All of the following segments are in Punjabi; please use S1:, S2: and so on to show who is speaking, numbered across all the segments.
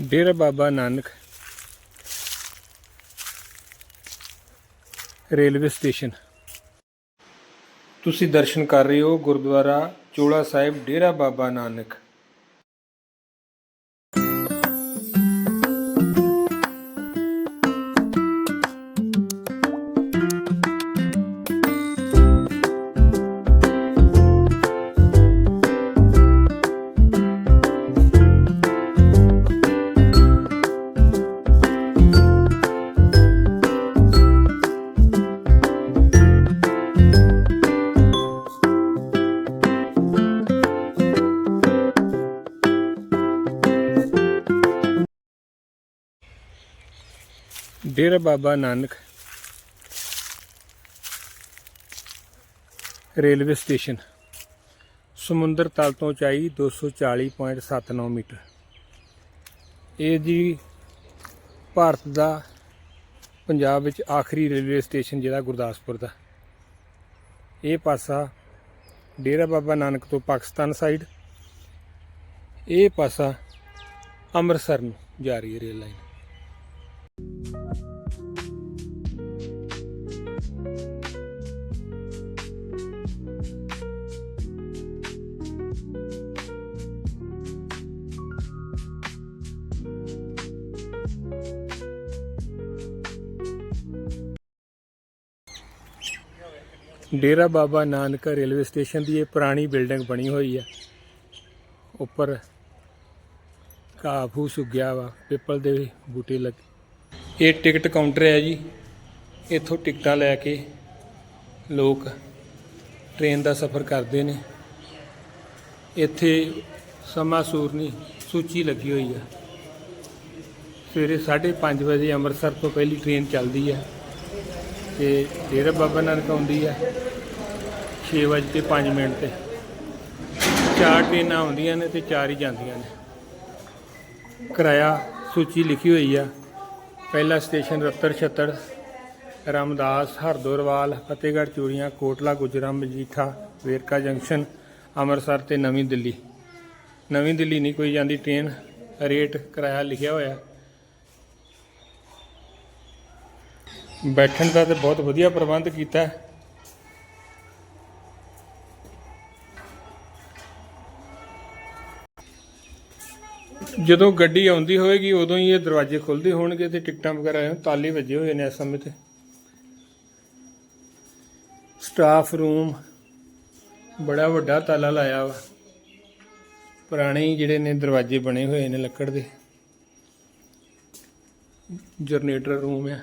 S1: Dera Baba Nanak railway station. ਤੁਸੀਂ ਦਰਸ਼ਨ ਕਰ ਰਹੇ ਹੋ ਗੁਰਦੁਆਰਾ ਚੋਲਾ ਸਾਹਿਬ ਡੇਰਾ ਬਾਬਾ ਨਾਨਕ। ਡੇਰਾ ਬਾਬਾ ਨਾਨਕ ਰੇਲਵੇ ਸਟੇਸ਼ਨ, ਸਮੁੰਦਰ ਤਲ ਤੋਂ ਉਚਾਈ 240.79 ਮੀਟਰ। ਇਹ ਜੀ ਭਾਰਤ ਦਾ ਪੰਜਾਬ ਵਿੱਚ ਆਖਰੀ ਰੇਲਵੇ ਸਟੇਸ਼ਨ ਜਿਹੜਾ ਗੁਰਦਾਸਪੁਰ ਦਾ। ਇਹ ਪਾਸਾ ਡੇਰਾ ਬਾਬਾ ਨਾਨਕ ਤੋਂ ਪਾਕਿਸਤਾਨ ਸਾਈਡ, ਇਹ ਪਾਸਾ ਅੰਮ੍ਰਿਤਸਰ ਨੂੰ ਜਾ ਰਹੀ ਹੈ rail line. Dera Baba Nanak railway station ਦੀ ਇਹ ਪੁਰਾਣੀ ਬਿਲਡਿੰਗ ਬਣੀ ਹੋਈ ਹੈ ਉੱਪਰ ਘਾਹ ਫੂਸ ਉੱਗਿਆ ਵਾ, ਪਿੱਪਲ ਦੇ ਬੂਟੇ ਲੱਗੇ। ਇਹ ਟਿਕਟ ਕਾਊਂਟਰ ਹੈ ਜੀ। ਇੱਥੋਂ ਟਿਕਟਾਂ ਲੈ ਕੇ ਲੋਕ ਟ੍ਰੇਨ ਦਾ ਸਫ਼ਰ ਕਰਦੇ ਨੇ। ਇੱਥੇ ਸਮਾਂ ਸੂਰਨੀ ਸੂਚੀ ਲੱਗੀ ਹੋਈ ਹੈ ਸਵੇਰੇ 5:30 ਵਜੇ ਅੰਮ੍ਰਿਤਸਰ ਤੋਂ ਪਹਿਲੀ ਟ੍ਰੇਨ ਚੱਲਦੀ ਹੈ ਤੇ ਡੇਰਾ ਬਾਬਾ ਨਾਨਕ ਆਉਂਦੀ ਹੈ 6 ਵਜੇ ਤੇ 5 ਮਿੰਟ ਤੇ। ਚਾਰ ਟ੍ਰੇਨਾਂ ਆਉਂਦੀਆਂ ਨੇ ਤੇ ਚਾਰ ਹੀ ਜਾਂਦੀਆਂ ਨੇ। ਕਿਰਾਇਆ ਸੂਚੀ ਲਿਖੀ ਹੋਈ ਆ। ਪਹਿਲਾ ਸਟੇਸ਼ਨ ਰਤਰ ਛੱਤੜ ਰਾਮਦਾਸ ਹਰਦੋਰਵਾਲ ਫਤਿਹਗੜ੍ਹ, ਚੂੜੀਆਂ, ਕੋਟਲਾ ਗੁਜਰਾ ਮਜੀਠਾ, ਵੇਰਕਾ ਜੰਕਸ਼ਨ, ਅੰਮ੍ਰਿਤਸਰ ਤੇ ਨਵੀਂ ਦਿੱਲੀ। ਨਵੀਂ ਦਿੱਲੀ ਨਹੀਂ ਕੋਈ ਜਾਂਦੀ ਟ੍ਰੇਨ। ਰੇਟ ਕਿਰਾਇਆ ਲਿਖਿਆ ਹੋਇਆ। ਬੈਠਣ ਦਾ ਤੇ ਬਹੁਤ ਵਧੀਆ ਪ੍ਰਬੰਧ ਕੀਤਾ ਜਦੋਂ ਗੱਡੀ ਆਉਂਦੀ ਹੋਵੇਗੀ, ਉਦੋਂ ਹੀ ਇਹ ਦਰਵਾਜ਼ੇ ਖੁੱਲਦੇ ਹੋਣਗੇ ਤੇ ਟਿਕਟਾਂ ਵਗੈਰਾ ਤਾਲੇ ਵੱਜੇ ਹੋਏ ਨੇ ਇਸ ਸਮੇਂ ਤੇ। ਸਟਾਫ ਰੂਮ ਬੜਾ ਵੱਡਾ ਤਾਲਾ ਲਾਇਆ ਵਾ। ਪੁਰਾਣੇ ਹੀ ਜਿਹੜੇ ਨੇ ਦਰਵਾਜ਼ੇ ਬਣੇ ਹੋਏ ਨੇ ਲੱਕੜ ਦੇ। ਜਨਰੇਟਰ ਰੂਮ ਹੈ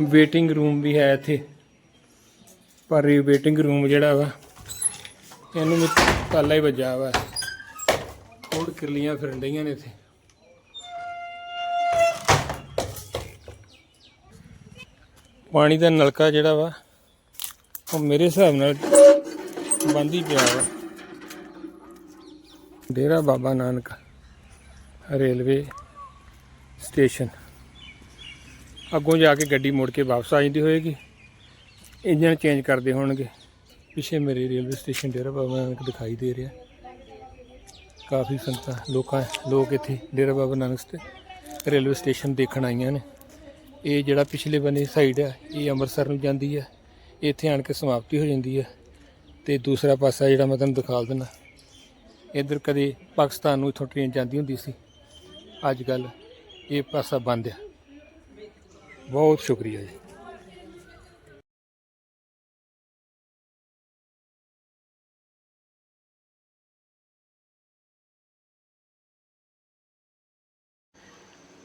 S1: ਵੇਟਿੰਗ ਰੂਮ ਵੀ ਹੈ ਇੱਥੇ। ਪਰ ਇਹ ਵੇਟਿੰਗ ਰੂਮ ਜਿਹੜਾ ਵਾ, ਇਹਨੂੰ ਵੀ ਤਾਲਾ ਹੀ ਵੱਜਾ ਵਾ। ਕੋੜ ਕਿਰਲੀਆਂ ਫਿਰਨ ਡਈਆਂ ਨੇ ਇੱਥੇ। ਪਾਣੀ ਦਾ ਨਲਕਾ ਜਿਹੜਾ ਵਾ, ਉਹ ਮੇਰੇ ਹਿਸਾਬ ਨਾਲ ਬੰਦ ਹੀ ਪਿਆ ਵਾ। Dera Baba Nanak railway station. ਅੱਗੋਂ ਜਾ ਕੇ ਗੱਡੀ ਮੁੜ ਕੇ ਵਾਪਸ ਆ ਜਾਂਦੀ ਹੋਏਗੀ। ਇੰਜਨ ਚੇਂਜ ਕਰਦੇ ਹੋਣਗੇ। ਪਿੱਛੇ ਮੇਰੇ ਰੇਲਵੇ ਸਟੇਸ਼ਨ ਡੇਰਾ ਬਾਬਾ ਨਾਨਕ ਦਿਖਾਈ ਦੇ ਰਿਹਾ। ਕਾਫੀ ਸੰਗਤਾਂ ਲੋਕਾਂ, ਲੋਕ ਇੱਥੇ ਡੇਰਾ ਬਾਬਾ ਨਾਨਕ ਤੇ ਰੇਲਵੇ ਸਟੇਸ਼ਨ ਦੇਖਣ ਆਈਆਂ ਨੇ। ਇਹ ਜਿਹੜਾ ਪਿਛਲੇ ਬੰਨੇ ਸਾਈਡ ਹੈ ਇਹ ਅੰਮ੍ਰਿਤਸਰ ਨੂੰ ਜਾਂਦੀ ਹੈ ਇੱਥੇ ਆਣ ਕੇ ਸਮਾਪਤੀ ਹੋ ਜਾਂਦੀ ਹੈ ਤੇ ਦੂਸਰਾ ਪਾਸਾ ਜਿਹੜਾ ਮੈਂ ਤੁਹਾਨੂੰ ਦਿਖਾ ਦਿੰਦਾ, ਇੱਧਰ ਕਦੇ ਪਾਕਿਸਤਾਨ ਨੂੰ ਇੱਥੋਂ ਟ੍ਰੇਨ ਜਾਂਦੀ ਹੁੰਦੀ ਸੀ। ਅੱਜ ਕੱਲ ਇਹ ਪਾਸਾ ਬੰਦ ਹੈ ਬਹੁਤ ਸ਼ੁਕਰੀਆ ਜੀ।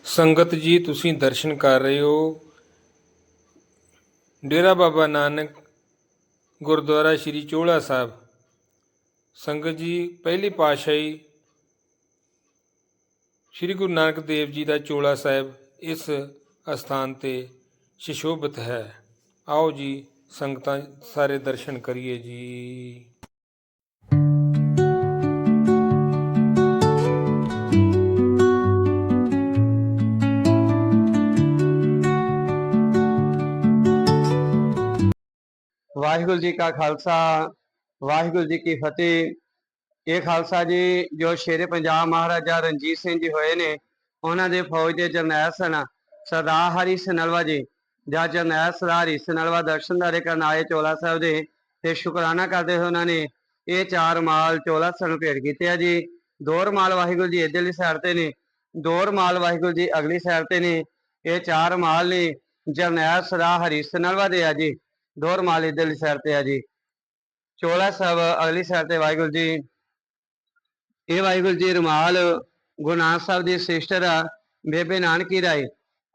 S1: ਸੰਗਤ ਜੀ, ਤੁਸੀਂ ਦਰਸ਼ਨ ਕਰ ਰਹੇ ਹੋ। ਡੇਰਾ ਬਾਬਾ ਨਾਨਕ ਗੁਰਦੁਆਰਾ ਸ੍ਰੀ ਚੋਲਾ ਸਾਹਿਬ। ਸੰਗਤ ਜੀ, ਪਹਿਲੀ ਪਾਤਸ਼ਾਹੀ ਸ੍ਰੀ ਗੁਰੂ ਨਾਨਕ ਦੇਵ ਜੀ ਦਾ ਚੋਲਾ ਸਾਹਿਬ ਇਸ ਅਸਥਾਨ ਤੇ ਸ਼ਿਸ਼ੋਭਿਤ ਹੈ। ਆਓ ਜੀ, ਸੰਗਤਾਂ ਸਾਰੇ ਦਰਸ਼ਨ ਕਰੀਏ ਜੀ।
S2: ਵਾਹਿਗੁਰੂ ਜੀ ਕਾ ਖਾਲਸਾ, ਵਾਹਿਗੁਰੂ ਜੀ ਕੀ ਫਤਿਹ। ਇਹ ਖਾਲਸਾ ਜੀ, ਜੋ ਸ਼ੇਰੇ ਪੰਜਾਬ ਮਹਾਰਾਜਾ ਰਣਜੀਤ ਸਿੰਘ ਜੀ ਹੋਏ ਨੇ, ਉਹਨਾਂ ਦੇ ਫੌਜ ਦੇ ਜਰਨੈਲ ਸਨ ਸਰਦਾਰ ਹਰੀ ਸਨਲਵਾ ਜੀ ਜਾਂ ਜਰਨੈਲ ਸਰਦਾਰ ਹਰੀ ਸਨਲਵਾ ਦਰਸ਼ਨਦਾਰੇ ਕਰਨ ਆਏ ਚੋਲਾ ਸਾਹਿਬ ਦੇ ਤੇ ਸ਼ੁਕਰਾਨਾ ਕਰਦੇ ਹੋਏ ਉਹਨਾਂ ਨੇ ਇਹ ਚਾਰ ਮਾਲ ਚੋਲਾ ਸਾਹਿਬ ਨੂੰ ਭੇਟ ਕੀਤੇ ਆ ਜੀ। ਦੋ ਰਮਾਲ ਵਾਹਿਗੁਰੂ ਜੀ ਇੱਧਰਲੀ ਸਾਈਡ ਤੇ ਨੇ ਦੋ ਰਮਾਲ ਵਾਹਿਗੁਰੂ ਜੀ ਅਗਲੀ ਸਾਈਡ ਤੇ ਨੇ, ਇਹ ਚਾਰ ਮਾਲ ਨੇ ਜਰਨੈਲ ਸਰਦਾਰ ਹਰੀ ਸਨਲਵਾ ਦੇ ਆ ਜੀ। ਦੋ ਰਮਾਲ ਇੱਧਰਲੀ ਸਾਈਡ ਤੇ ਆ ਜੀ। ਚੋਲਾ ਸਾਹਿਬ ਅਗਲੀ ਸਾਈਡ ਤੇ ਵਾਹਿਗੁਰੂ ਜੀ, ਇਹ ਵਾਹਿਗੁਰੂ ਜੀ ਰੁਮਾਲ ਗੁਰੂ ਨਾਨਕ ਸਾਹਿਬ ਦੀ ਸਿਸਟਰ ਆ, ਬੇਬੇ ਨਾਨਕੀ ਰਾਏ।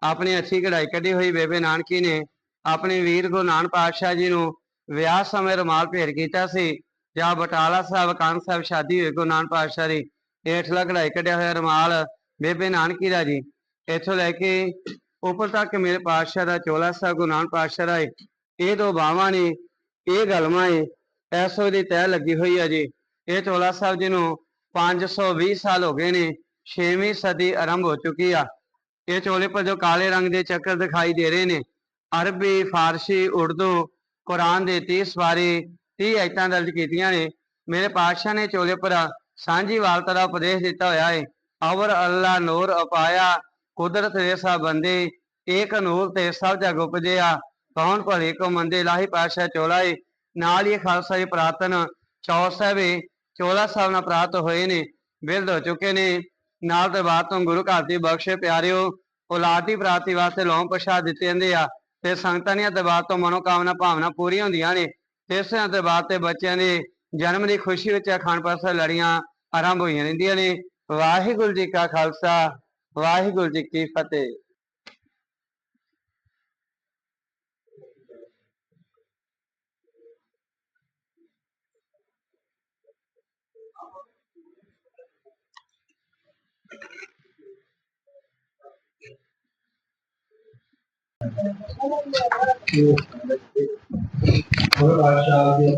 S2: ਆਪਣੀ ਅੱਛੀ ਕਢਾਈ ਕੱਢੀ ਹੋਈ ਬੇਬੇ ਨਾਨਕੀ ਨੇ ਆਪਣੇ ਵੀਰ ਗੁਰੂ ਨਾਨਕ ਪਾਤਸ਼ਾਹ ਜੀ ਨੂੰ ਵਿਆਹ ਸਮੇਂ ਰੁਮਾਲ ਭੇਟ ਕੀਤਾ ਸੀ, ਜਾਂ ਬਟਾਲਾ ਸਾਹਿਬ ਕਾਨ ਸਾਹਿਬ ਸ਼ਾਦੀ ਹੋਈ ਗੁਰੂ ਨਾਨਕ ਪਾਤਸ਼ਾਹ ਦੀ, ਹੇਠਲਾ ਕਢਾਈ ਕੱਢਿਆ ਹੋਇਆ ਰੁਮਾਲ ਬੇਬੇ ਨਾਨਕੀ ਦਾ ਜੀ। ਇੱਥੋਂ ਲੈ ਕੇ ਉੱਪਰ ਤੱਕ ਮੇਰੇ ਪਾਤਸ਼ਾਹ ਦਾ ਚੋਲਾ ਸਾਹਿਬ, ਗੁਰੂ ਨਾਨਕ ਪਾਤਸ਼ਾਹ ਦਾ ਏ। ਇਹ ਦੋ ਬਾਵਾਂ ਨੇ, ਇਹ ਗਲਮਾ ਏ ਐਸੋ ਦੀ ਤਹਿ ਲੱਗੀ ਹੋਈ ਹੈ ਜੀ। ਇਹ ਚੋਲਾ ਸਾਹਿਬ ਜੀ ਨੂੰ 520 ਸਾਲ ਹੋ ਗਏ ਨੇ 6ਵੀਂ ਸਦੀ ਆਰੰਭ ਹੋ ਚੁੱਕੀ ਆ। ਇਹ ਚੋਲੇ ਪਰ ਜੋ ਕਾਲੇ ਰੰਗ ਦੇ ਚੱਕਰ ਦਿਖਾਈ ਦੇ ਰਹੇ ਨੇ। ਅਰਬੀ, ਫਾਰਸੀ, ਉਰਦੂ, ਕੁਰਾਨ ਦੇ 30 ਸਵਾਰੇ 30 ਐਤਾਂ ਦਰਜ ਕੀਤੀਆਂ ਨੇ। ਮੇਰੇ ਪਾਤਸ਼ਾਹ ਨੇ ਚੋਲੇ ਪਰ ਸਾਂਝੀ ਵਾਲਤਾ ਦਾ ਉਪਦੇਸ਼ ਦਿੱਤਾ ਹੋਇਆ ਹੈ ਅਵਰ ਅੱਲਾ ਨੂਰ ਅਪਾਇਆ, ਕੁਦਰਤ ਦੇ ਸਭ ਬੰਦੇ, ਏਕ ਨੂਰ ਤੇ ਸਭ ਜਗ ਉਪਜਿਆ। ਕੌਣ ਭਲੇ ਕੋ ਮੰਦੇ, ਲਾਹੀ ਪਾਤਸ਼ਾਹ ਚੋਲਾ ਏ। ਨਾਲ ਹੀ ਖਾਲਸਾ ਜੀ ਪ੍ਰਾਤਨ ਚੌਰ ਸਾਹਿਬ ਏ। ਚੋਲਾ ਸਾਹਿਬ ਨਾਲ ਪ੍ਰਾਪਤ ਹੋਏ ਨੇ, ਬਿਰਧ ਹੋ ਚੁੱਕੇ ਨੇ। ਨਾਲ ਦੇ ਬਾਅਦ ਤੋਂ ਗੁਰੂ ਘਰ ਦੀ ਬਖਸ਼ੇ ਪਿਆਰਿਓ, ਔਲਾਦ ਦੀ ਪ੍ਰਾਪਤੀ ਵਾਸਤੇ ਲੌਂਗ ਪ੍ਰਸ਼ਾਦ ਦਿੱਤੇ ਜਾਂਦੇ ਆ ਤੇ ਸੰਗਤਾਂ ਦੀਆਂ ਦਰਬਾਰ ਤੋਂ ਮਨੋਕਾਮਨਾ ਭਾਵਨਾ ਪੂਰੀਆਂ ਹੁੰਦੀਆਂ ਨੇ। ਤੇ ਇਸ ਦੇ ਤੇ ਬੱਚਿਆਂ ਦੇ ਜਨਮ ਦੀ ਖੁਸ਼ੀ ਵਿੱਚ ਅਖੰਡ ਪਾਠ ਲੜੀਆਂ ਆਰੰਭ ਹੋਈਆਂ ਰਹਿੰਦੀਆਂ ਨੇ। ਵਾਹਿਗੁਰੂ ਜੀ ਕਾ ਖਾਲਸਾ, ਵਾਹਿਗੁਰੂ ਜੀ ਕੀ ਫਤਿਹ।
S3: ਹੋਰ ਬਾਦਸ਼ਾਹ ਦੇ